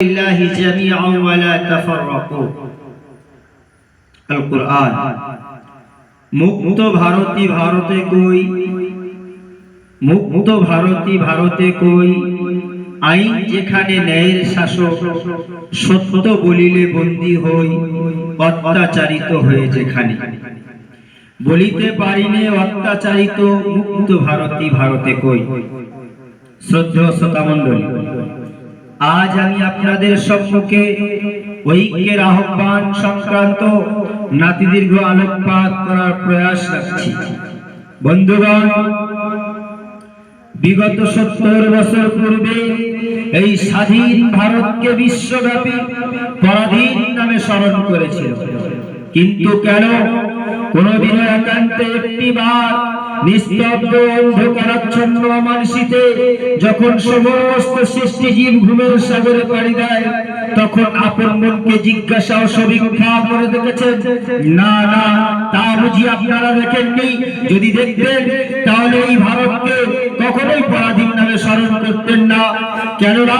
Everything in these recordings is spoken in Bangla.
الله جميعا ولا تفرقوا القرآن মুক্ত ভারতী ভারতে কই মুক্ত ভারতী ভারতে কই আইন যেখানে ন্যায়ের শাসক সত্য বলিলে বন্দী হই অত্যাচারিত হয়ে যেখানে বলিতে পারিনে অত্যাচারিত মুক্ত ভারতী ভারতে কই শ্রদ্ধেয় শ্রোতা মণ্ডলী আজ আমি আপনাদের সম্মুখে ঐক্যের আহ্বান সংক্রান্ত নাতিদীর্ঘ আলোকপাত করার প্রয়াস রাখছি। বন্ধুগণ, বিগত সত্তর বছর পূর্বে এই স্বাধীন ভারতকে বিশ্বব্যাপী পরাধীন নামে স্মরণ করেছিল। কিন্তু কেন কোনদিনও একান্তে একটি বার নিস্তব্ধ অন্ধকারাচ্ছন্ন মানসিতে যখন সমস্ত সৃষ্টি জীব ঘুমের সাগরে পাড়ি দেয়, তখন আপন মনকে জিজ্ঞাসা ও সমীক্ষা করে দেখেছেন, না না, তা বুঝি আপনারা দেখেননি। যদি দেখতেন, তাহলে এই ভারতকে কখনোই পরাধীন নামে স্মরণ করতেন না। কেননা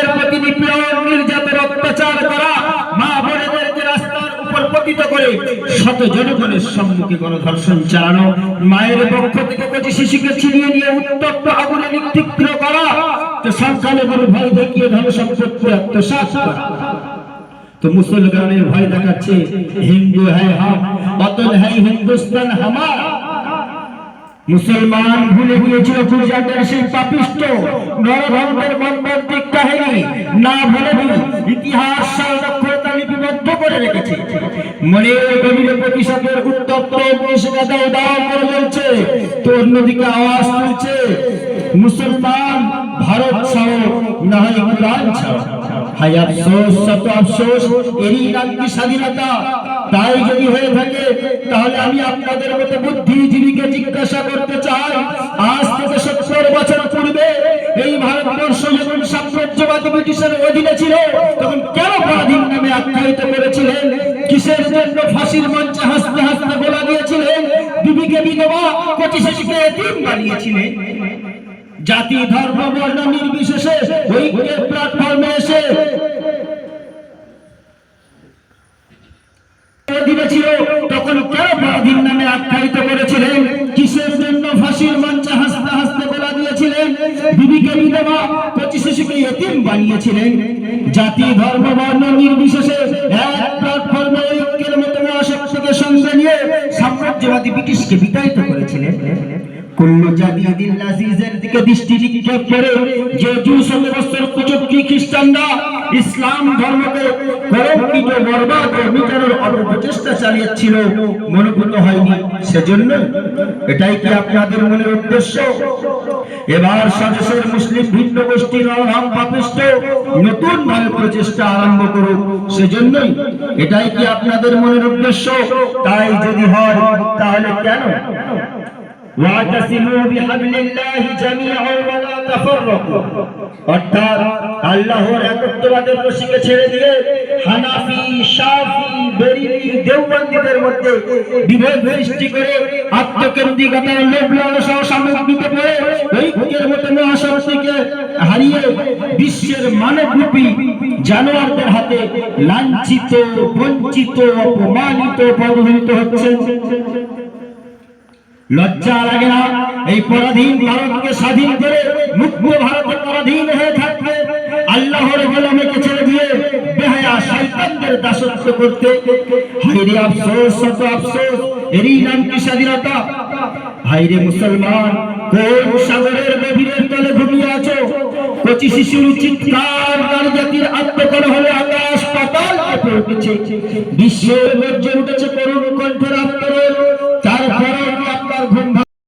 করে শত জনগণের সম্মুখে গণধর্ষণ চালানো। মায়ের পক্ষ থেকে শিশুকে ছিনিয়ে নিয়ে উত্তপ্ত আগুনে করা। তো ভয় দেখিয়ে ধন সম্পত্তি তো মুসলমানের ভয় দেখাচ্ছে, হিন্দু হ্যাঁ অতল হ্যাঁ হিন্দুস্তান হামারা। মুসলমান ভুলে গিয়েছিল গুজরাটের সেই পাপিষ্ট কাহিনী। না ভুলে ইতিহাস লিপিবদ্ধ করে রেখেছে। স্বাধীনতা? তাই যদি হয়ে থাকে, তাহলে আমি আপনাদের মতো বুদ্ধিজীবীকে জিজ্ঞাসা করতে চাই, আজ থেকে সত্তর বছর পূর্বে এই ভারতবর্ষ যখন সাম্রাজ্যবাদী ব্রিটিশের অধীনে ছিল, তখন কেন পরাধীন নামে আখ্যায়িত করেছিলেন? ফাঁসির মঞ্চে হাসতে হাসতে দিয়েছিলেন বিধবা বানিয়েছিলেন। জাতি, ধর্ম, বর্ণ নির্বিশেষে প্ল্যাটফর্মে এসে কিসের জন্য ফাঁসির মঞ্চে হাসতে হাসতে বলা দিয়েছিলেন বিবিকে শিশুকে বানিয়েছিলেন? জাতি, ধর্ম, বর্ণ নির্বিশেষে এক প্ল্যাটফর্মে ব্রিটিশকে বিতাড়িত করেছিলেন। সেজন্য এটাই কি আপনাদের মনের উদ্দেশ্য? এবার স্বদেশের মুসলিম ভিন্ন গোষ্ঠীর অভাব নতুন ভাবে প্রচেষ্টা আরম্ভ করুক। সেজন্যই এটাই কি আপনাদের মনের উদ্দেশ্য? তাই যদি হয়, তাহলে কেন? ওয়াতাসিমু বিহাবলিল্লাহি জামিআন ওয়া লা তাফাররাকু অর্থাৎ আল্লাহর একত্ববাদের রশিকে ছেড়ে দিয়ে হানাফি, শাফি বেরিলি দেওবন্দীদের মধ্যে বিভেদ সৃষ্টি করে আত্মকেন্দ্রিকতার লোভ লালসা সামগ্রিক পড়ে ঐক্যের মতো মহাশক্তিকে হারিয়ে বিশ্বের মানবরূপী জানোয়ারদের হাতে লাঞ্ছিত, বঞ্চিত, অপমানিত পদধরিত হচ্ছে লজ্জা লাগে না? এই পরাধীন ভারতকে স্বাধীন করে মুক্ত ভারতে পরাধীন হয়ে থাকবে। আল্লাহর গোলামীকে ছেড়ে দিয়ে বেহায়া শয়তানদের দাসত্ব করতে। হাইরে আফসোস, শত আফসোস, এরই নাম কি স্বাধীনতা? হাইরে মুসলমান, কোন সাগরের গভীরের তলে ঘুমিয়ে আছো? কচি শিশুর চিৎকার, নারী জাতির আত্মকলহ হলে আকাশ পাতাল বিশ্বের গর্জে উঠেছে করুণ